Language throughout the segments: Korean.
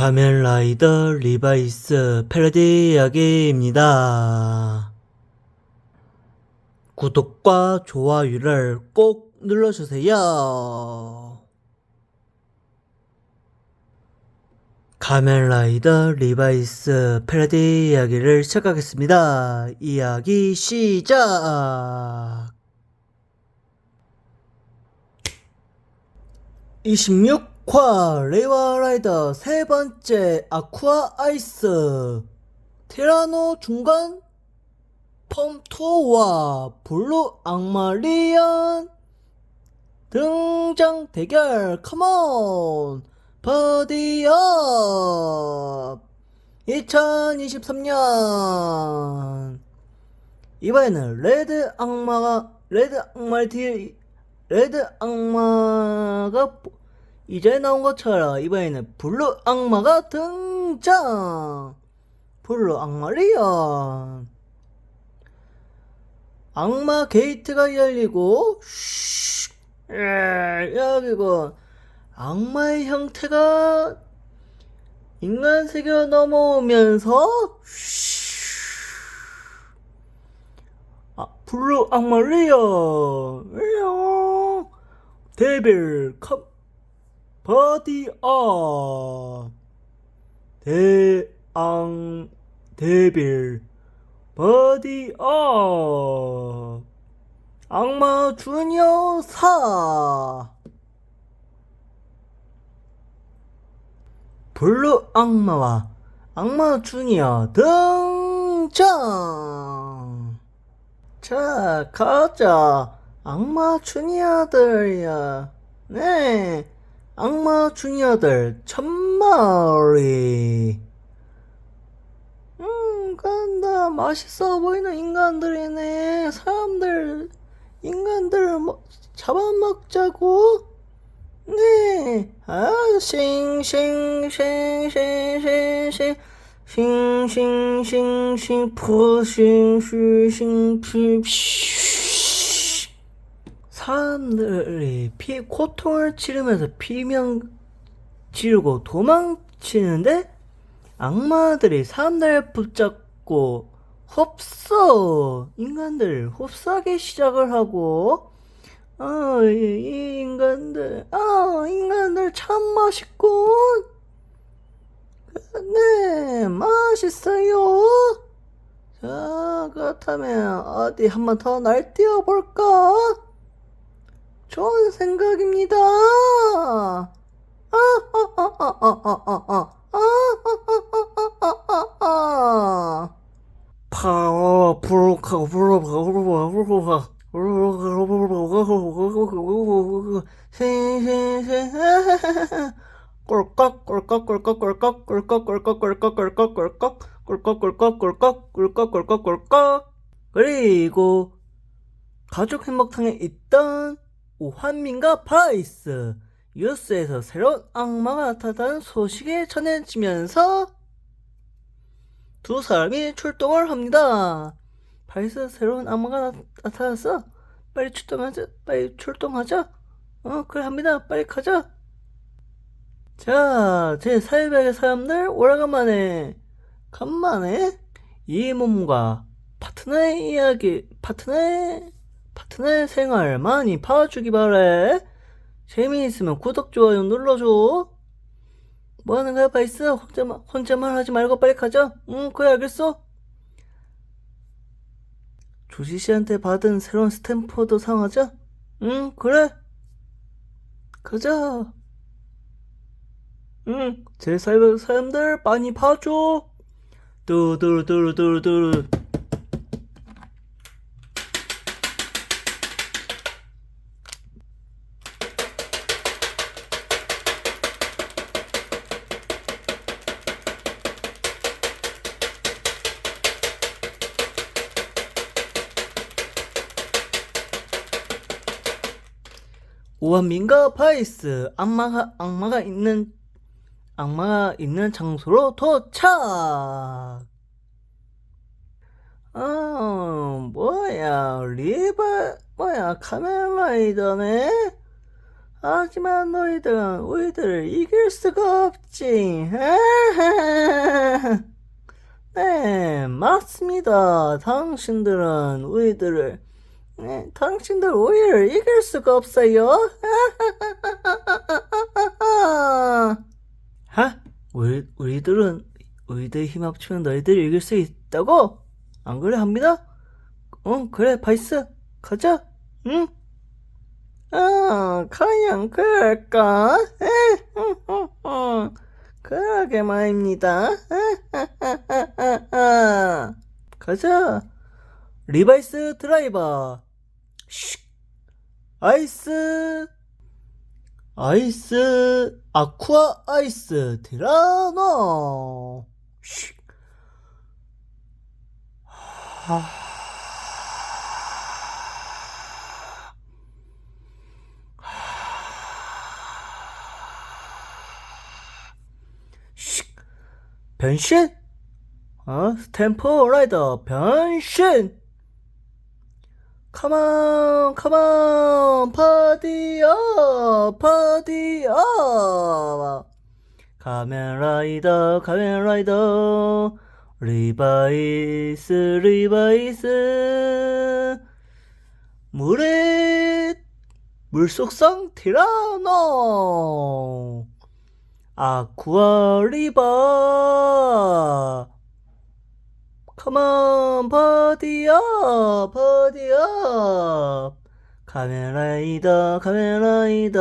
카멜라이더 리바이스 패러디 이야기입니다. 구독과 좋아요를 꼭 눌러주세요. 카멜라이더 리바이스 패러디 이야기를 시작하겠습니다. 이야기 시작! 26 화 레이와 라이더 세 번째 아쿠아 아이스. 티라노 중간 펌토와 블루 악마리안. 등장 대결 컴온 버디업. 2023년. 이번에는 레드 악마가 레드 악마 뒤 레드 악마가 이제 나온 것처럼 이번에는 블루 악마가 등장. 블루 악마 리언 악마 게이트가 열리고 슈, 에, 여기고 악마의 형태가 인간 세계로 넘어오면서 슈, 아, 블루 악마 리언 리언 데빌 컴 버디업. 대앙 데빌. 버디업. 악마 주니어 4 블루 악마와 악마 주니어 등장. 자 가자. 악마 주니어들이야. 네 악마 주니어들 천마리 음 간다. 맛있어 보이는 인간들이네. 사람들 인간들 뭐, 잡아먹자고? 네. 아, 싱싱싱싱싱싱 싱 싱싱싱싱 푸싱슈싱 푸 사람들이 피 고통을 치르면서 피명 지르고 도망치는데 악마들이 사람들을 붙잡고 흡수 인간들 흡수하기 시작을 하고 아, 이, 이 인간들 아 인간들 참 맛있군. 네 맛있어요. 자 그렇다면 어디 한번 더 날뛰어 볼까 좋은 생각입니다. 아, 아, 아, 아, 아, 아, 아, 아, 아, 아, 아, 아, 아. 파워 브로커 브로커 브로커 브로커 꿀꺽 꿀꺽 꿀꺽 꿀꺽 꿀꺽 꿀꺽 꿀꺽 꿀꺽 꿀꺽 꿀꺽 꿀꺽 꿀꺽 꿀꺽 꿀꺽 꿀꺽 그리고 가족 행복탕에 있던 오한민과 바이스 뉴스에서 새로운 악마가 나타났다는 소식이 전해지면서 두 사람이 출동을 합니다. 바이스 새로운 악마가 나, 나타났어. 빨리 출동하자. 빨리 출동하자. 어 그래 합니다. 빨리 가자. 자, 제 사회백의 사람들 오래간만에 간만에 이 몸과 파트너의 이야기, 파트너의 파트너의 생활 많이 봐주기 바래. 재미있으면 구독, 좋아요 눌러줘. 뭐 하는 거야, 바이스? 혼자만, 혼자만 하지 말고 빨리 가자. 응, 그래, 알겠어. 조지 씨한테 받은 새로운 스탬프도 상하자. 응, 그래. 가자. 응, 제 사람들 많이 봐줘. 뚜두두두두두. 오한민과 바이스 악마가 악마가 있는 악마가 있는 장소로 도착. 아 뭐야 리바 뭐야 카멜라이더네. 하지만 너희들은 우리들을 이길 수가 없지. 네, 맞습니다. 당신들은 우리들을, 네, 당신들 우리를 이길 수가 없어요. 하? 우리, 우리들은, 우리들 힘 합치면 너희들 이길 수 있다고? 안 그래, 합니다? 응, 그래, 바이스. 가자. 응? 아, 과연 그럴까? 그러게 말입니다. 가자. 리바이스 드라이버. 슉. 아이스. 아이스. 아쿠아 아이스 티라노. 슉. 슉. 변신? 어? 스탬프 라이더 변신! 컴온, 컴온, 파디어, 파디어! 가면라이더, 가면라이더, 리바이스, 리바이스, 물에, 물속성 티라노! 아쿠아 리바 컴온 버디업 버디업 카메라이더 카메라이더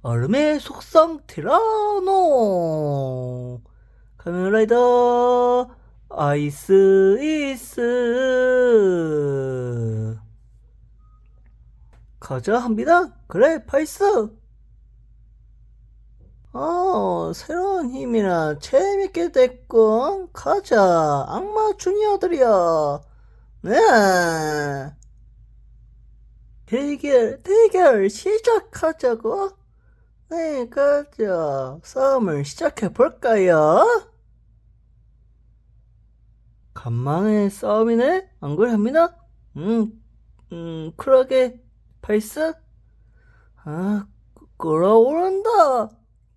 얼음의 속성 티라노. 카메라이더 아이스 이스. 가자 합니다. 그래 파이스 어, 새로운 힘이라 재밌게 됐군. 가자, 악마 주니어들이여. 네. 대결, 대결 시작하자고. 네, 가자. 싸움을 시작해볼까요? 간만에 싸움이네? 안 그래, 합니다? 음, 음, 쿨하게, 파이스? 아, 끌어오른다.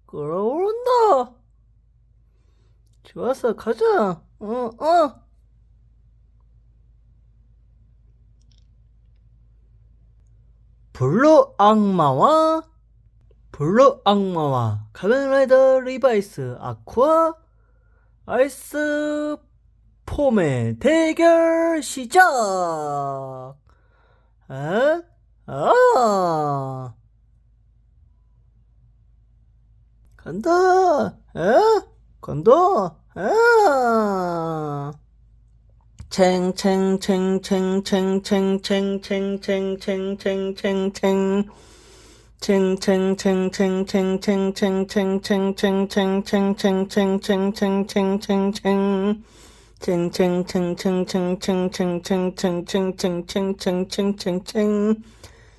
끌어오른다. 좋았어, 가자. 어, 어. 블루 악마와 블루 악마와 가면라이더 리바이스 아쿠아 아이스 폼의 대결 시작. 에? 아. 今度、え今度、ああ。チェンチェンチェンチェンチェンチェンチェンチェンチェンチェンチェンチェンチェン。チェンチェンチェンチェンチェンチェンチェンチェンチェンチェンチェンチェンチェンチェンチェンチェンチェンチェンチェン。チェンチェンチェンチェンチェンチェンチェンチェンチェンチェンチェンチェンチェンチェンチェンチェン。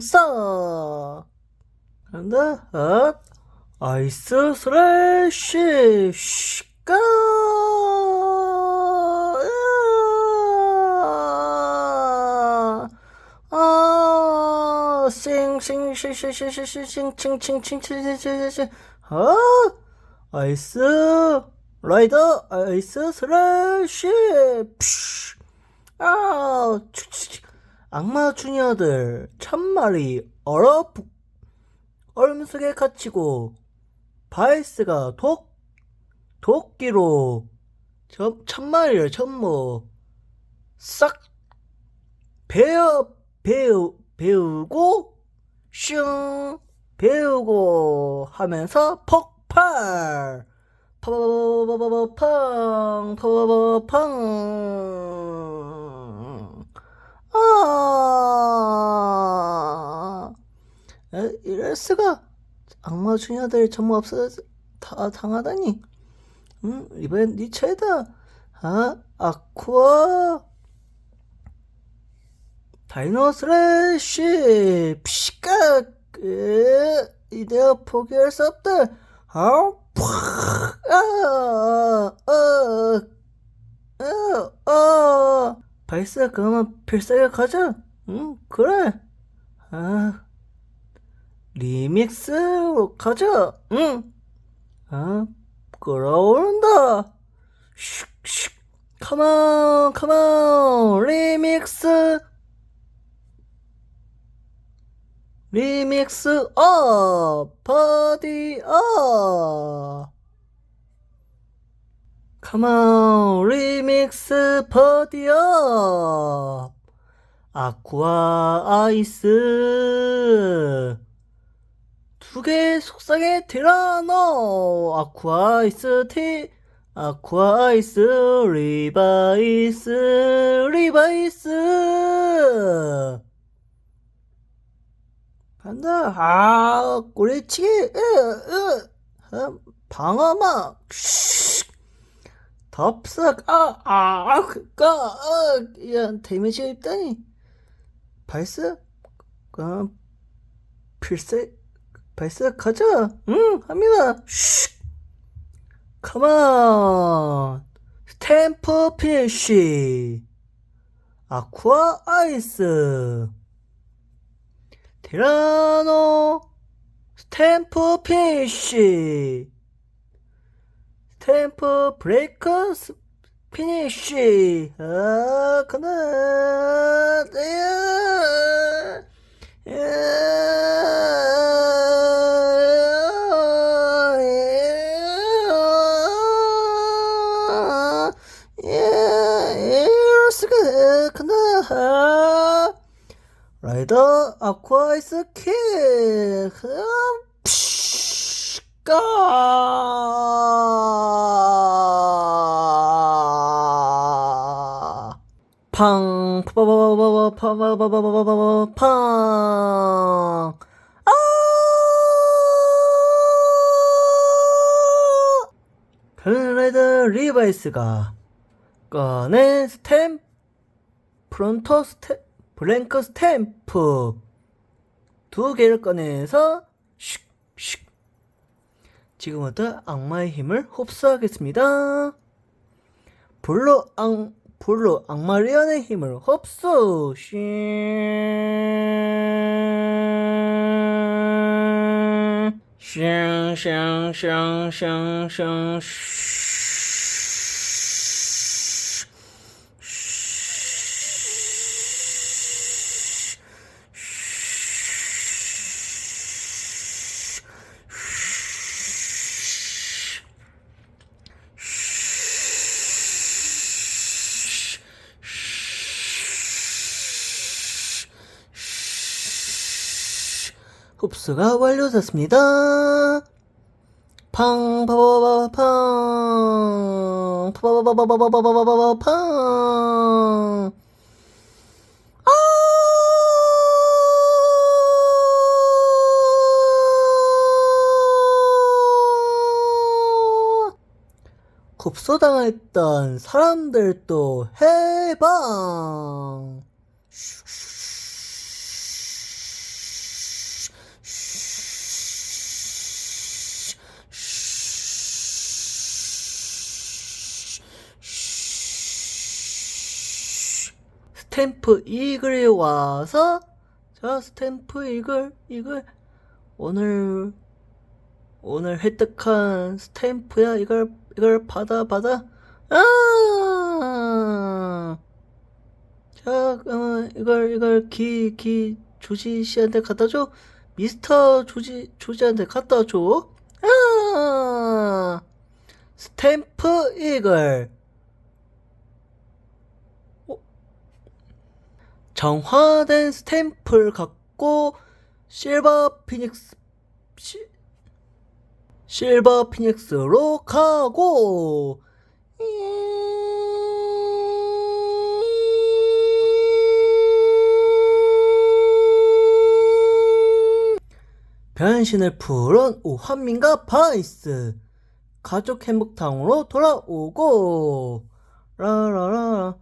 싹 간다 아 아이스 슬래시 슈가 아 싱싱싱싱싱싱싱싱싱싱싱싱싱 아 아이스 라이더 아이스 슬래시 푸쉬 아 추추 악마 주니어들 참말이 얼어 북 얼음 속에 갇히고 바이스가 독 도끼로 저 천마리를 전부 싹 배워 배우 배우고 슝 배우고 하면서 폭발 파바바바바팡 파바바팡 아, 에, 이럴 수가. 악마 주녀들 전부 없어 다 당하다니. 음, 이번엔 네 차례다. 아, 아쿠아. 다이노 스레쉬 피시까 에, 이대어 포기할 수 없다. 아, 팍, 아. 발사 그만 필살기 가자. 응, 그래. 아, 리믹스로 가자. 응. 아, 끌어오른다. 슉슉. 컴온, 컴온, 리믹스. 리믹스 업, 파티 업. 컴온, 리믹스 파티 업. 아쿠아 아이스. 두 개 속상의 티라노. 아쿠아 아이스 티. 아쿠아 아이스 리바이스 리바이스 간다 아 꼬리치기 으, 으. 어, 방어막 슉. 덥석 아아아까 아, 야 데미지 입다니. 발사 어, 필살 발사 가자. 응 합니다. 슉 컴온 스탬프 피쉬 아쿠아 아이스. 티라노. 스탬프 피쉬 스탬프 브레이크 스- 피니쉬. 아 그나 이럴수가 그나 라이더 아쿠아이스 킥 까 팡, 파바바바바바, 파바바바바바바, 팡. 아! 카멘라이더 리바이스가 꺼낸 스탬, 프론토 스탬, 블랭크 스탬프 두 개를 꺼내서 슉슉 지금부터 악마의 힘을 흡수하겠습니다. 불로 악 불로 악마리안의 힘을 흡수. 흡수가 완료됐습니다. 팡, 파바바바팡, 파바바바바바바바팡. 아! 급소당했던 사람들도 해방! 스탬프 이글이 와서 자 스탬프 이글 이글 오늘 오늘 획득한 스탬프야. 이걸 이걸 받아 받아. 아! 자 그러면 이걸 이걸 기 기 조지 씨한테 갖다 줘. 미스터 조지 조지한테 갖다 줘. 아! 스탬프 이글 정화된 스탬프를 갖고 실버 피닉스 시, 실버 피닉스로 가고. 예. 변신을 풀은 우한민과 바이스. 가족 행복탕으로 돌아오고. 라라라.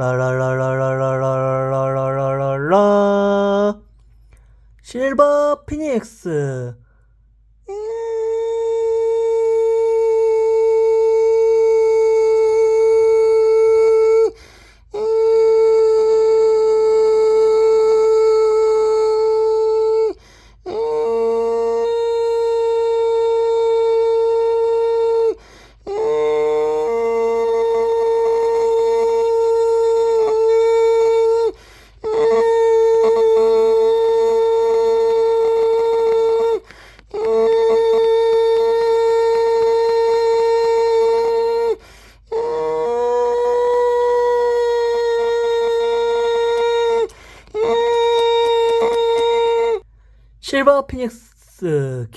라라라라라라라라라라 실버 피닉스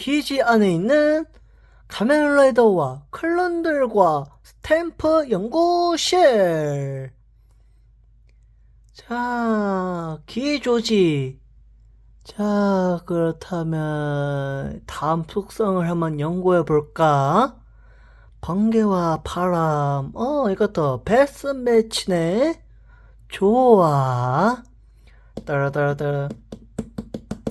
기지 안에 있는 가면라이더와 클론들과 스탬프 연구실. 자 기조지. 자 그렇다면 다음 속성을 한번 연구해 볼까? 번개와 바람. 어 이것도 베스 매치네. 좋아. 따라따라따라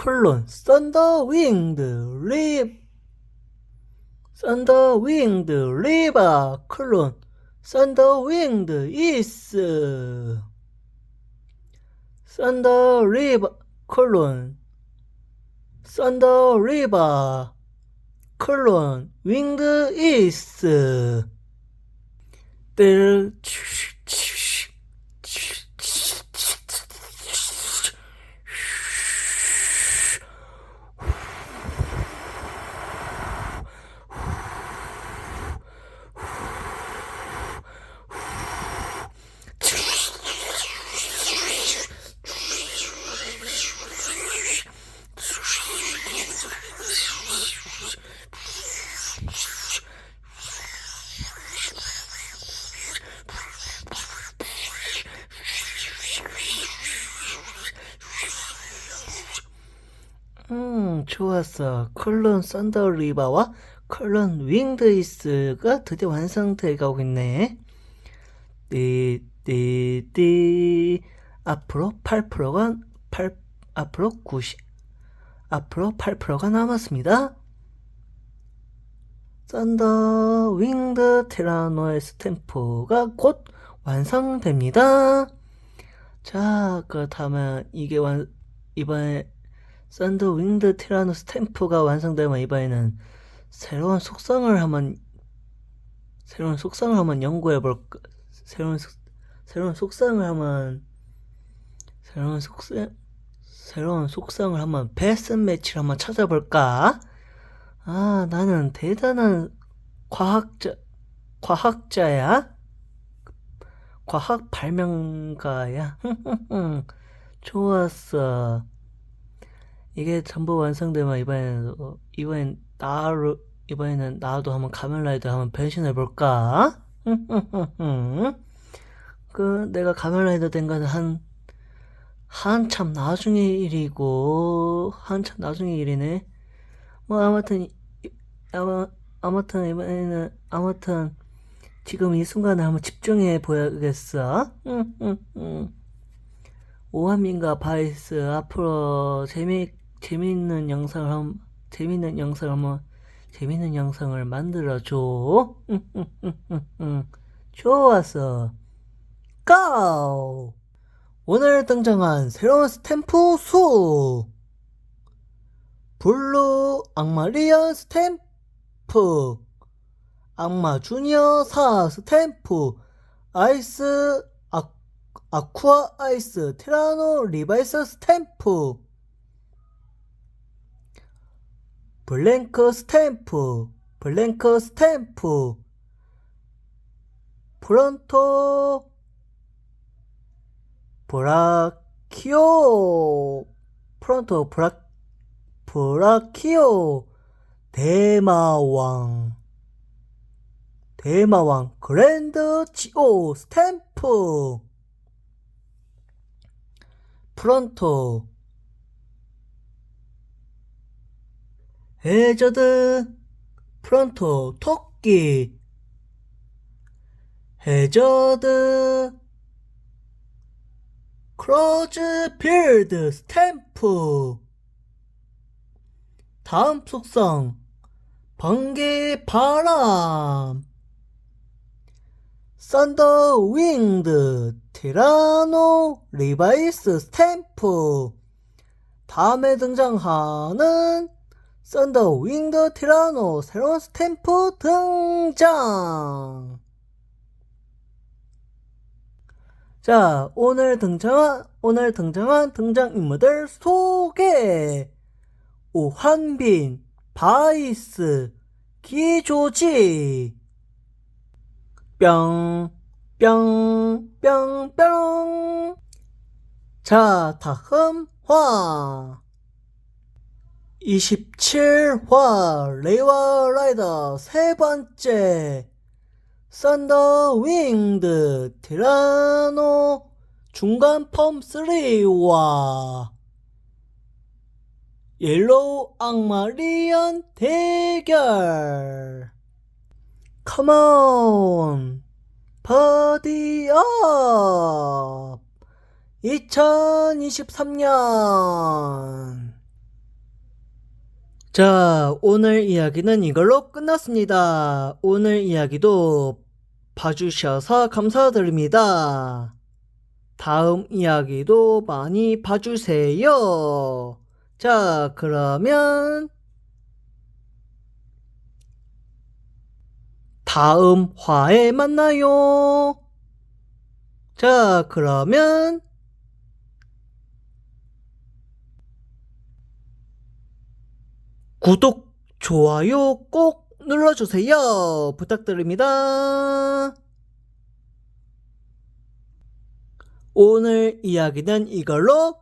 클론 썬더 윙드 립 썬더 윙드 리바 클론 썬더 윙드 이스 썬더 리바 클론 썬더 리바 클론 윙드 이스 뜰 음, 좋았어. 클론 썬더 리바와 클론 윙드이스가 드디어 완성돼 가고 있네. 띠, 띠, 띠. 앞으로 8%가, 8, 앞으로 90, 앞으로 8%가 남았습니다. 썬더 윙드 테라노의 스탬프가 곧 완성됩니다. 자, 그렇다면 이게 완, 이번에 썬더 윙드 티라노 스탬프가 완성되면 이번에는 새로운 속성을 한번 새로운 속성을 한번 연구해 볼까 새로운 속- 새로운 속성을 한번 새로운 속성 새로운 속성을 한번 베스 매치를 한번 찾아볼까? 아, 나는 대단한 과학자 과학자야. 과학 발명가야. 좋았어. 이게 전부 완성되면 이번에는 어, 이번엔 나로 이번에는 나도 한번 가면라이더 한번 변신해 볼까? 그 내가 가면라이더 된 거는 한 한참 나중의 일이고 한참 나중의 일이네. 뭐 아무튼 이- 아마 아무튼 이번에는 아무튼 지금 이 순간에 한번 집중해 보야겠어. 오한민과 바이스 앞으로 재미 재미있는 영상을 한 재미있는 영상을 한번 재미있는 영상을 만들어 줘. 응, 응, 응, 응, 응. 좋았어. 고! 오늘 등장한 새로운 스탬프 수 블루 악마리언 스탬프 악마 주니어 4 스탬프 아이스 아, 아쿠아 아이스 티라노 리바이스 스탬프 블랭크 스탬프 블랭크 스탬프. 프론토. 브라키오. 프론토 브라 브라키오. 대마왕. 대마왕 그랜드 지오 스탬프. 프론토 해저드. 프론토 토끼. 해저드. 크로즈 필드 스탬프. 다음 속성. 번개 바람. 썬더 윙드 티라노 리바이스 스탬프. 다음에 등장하는 썬더 윙드 티라노 새로운 스탬프 등장 자 오늘 등장한 오늘 등장한 등장인물들 소개 오한빈 바이스 기조지 뿅, 뿅, 뿅, 뿅. 자, 다음 화. 27화 레이와 라이더 세 번째 썬더 윙드 티라노 중간 펌 3와 옐로우 악마리언 대결. 컴온 버디업 2023년 자 오늘 이야기는 이걸로 끝났습니다. 오늘 이야기도 봐주셔서 감사드립니다. 다음 이야기도 많이 봐주세요. 자 그러면 다음 화에 만나요. 자, 그러면 구독, 좋아요 꼭 눌러주세요. 부탁드립니다. 오늘 이야기는 이걸로